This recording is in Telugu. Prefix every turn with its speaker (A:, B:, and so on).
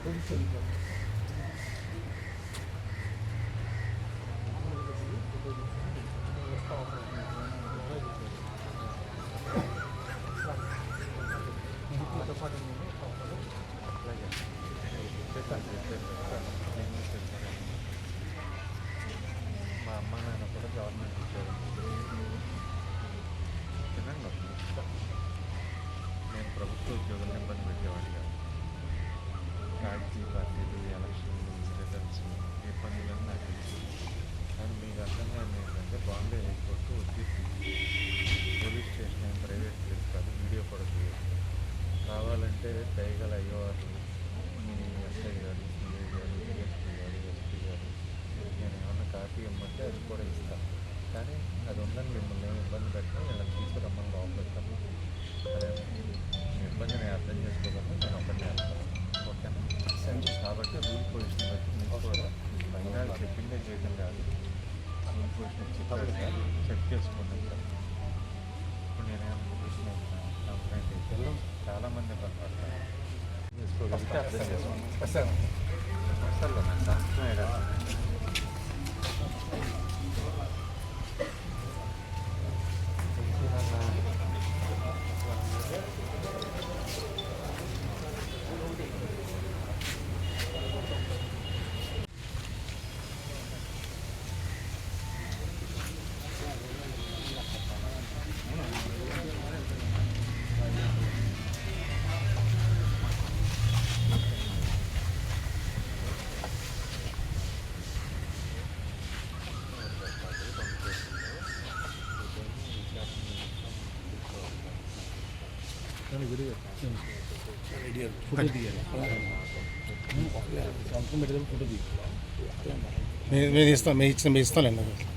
A: మా బాంబే హైకోర్టు తీర్పు పోలీస్ స్టేషన్ ఏం ప్రైవేట్ ప్లేస్ కాదు వీడియో కూడా తీయదు కావాలంటే దయగల అయ్యేవారు మీ ఎస్ఐ గారు సిఐ గారు డిఎస్పీ గారు ఎస్పీ గారు నేను ఏమన్నా కాపీ ఇమ్మంటే అది కూడా ఇస్తాను కానీ అది ఉందని మిమ్మల్ని ఏమి ఇబ్బంది పెట్టడం వీళ్ళని తీసుకురమ్మని లోపలిస్తాను మీ ఇబ్బందిని అర్థం చేసుకోగలను నేను ఒకటే వెళ్తాను. ఓకేనా? కాబట్టి రూల్ పొజిషన్ బట్టి మీకు కూడా చెప్పిందే చేయడం కాదు. చెక్ చేసుకోండి సార్ ఇప్పుడు నేనేమన్నా చూసిన కంప్లైంట్ అయితే చాలామంది ఇబ్బంది పడతారు చేసుకోగలిగితే అర్థం చేసుకోండి అసలు నాకు
B: మేము ఇస్తాం మేము ఇచ్చిన మేము ఇస్తాంలేండి మేము ఇస్తాం